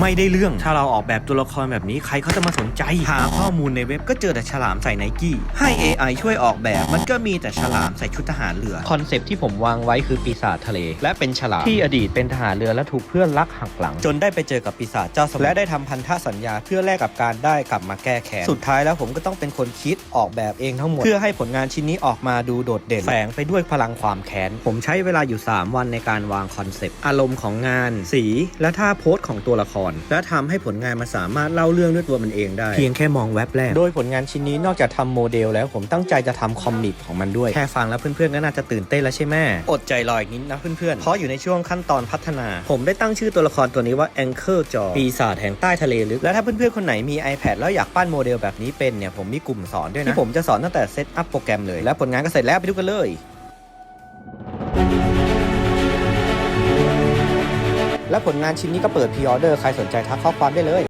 ไม่ได้เรื่อง ถ้าเราออกแบบตัวละครแบบนี้ใครเขาจะมาสนใจ หาข้อมูลในเว็บก็เจอแต่ฉลามใส่ไนกี้ ให้ AI ช่วยออกแบบมันก็มีแต่ฉลามใส่ชุดทหารเรือ คอนเซปต์ที่ผมวางไว้คือปีศาจทะเล และเป็นฉลามที่อดีตเป็นทหารเรือและถูกเพื่อนลักหักหลัง จนได้ไปเจอกับปีศาจเจ้าสมุทรและได้ทำพันธสัญญาเพื่อแลกกับการได้กลับมาแก้แค้นสุดท้ายแล้วผมก็ต้องเป็นคนคิดออกแบบเองทั้งหมด เพื่อให้ผลงานชิ้นนี้ออกมาดูโดดเด่นแฝงไปด้วยพลังความแค้นผมใช้เวลาอยู่ 3 วันในการวางคอนเซปต์อารมณ์ของงาน สี และท่าโพสของตัวละครและทำให้ผลงานมันสามารถเล่าเรื่องด้วยตัวมันเองได้ เพียงแค่มองแว็บแรก โดยผลงานชิ้นนี้นอกจากทำโมเดลแล้วผมตั้งใจจะทำคอมิกของมันด้วย แค่ฟังแล้วเพื่อนๆก็น่าจะตื่นเต้นแล้วใช่ไหมอดใจรออีกนิดนะเพื่อนๆเพราะอยู่ในช่วงขั้นตอนพัฒนา ผมได้ตั้งชื่อตัวละครตัวนี้ว่า Anchor Jaw ปีศาจแห่งใต้ทะเลลึกและถ้าเพื่อนๆคนไหนมี iPad แล้วอยากปั้นโมเดลแบบนี้เป็นเนี่ยผมมีกลุ่มสอนด้วยนะที่ผมจะสอนตั้งแต่เซตอัพโปรแกรมเลยและผลงานก็เสร็จแล้วไปดูกันเลย และผลงานชิ้นนี้ก็เปิดพรีออเดอร์ใครสนใจทักข้อความได้เลย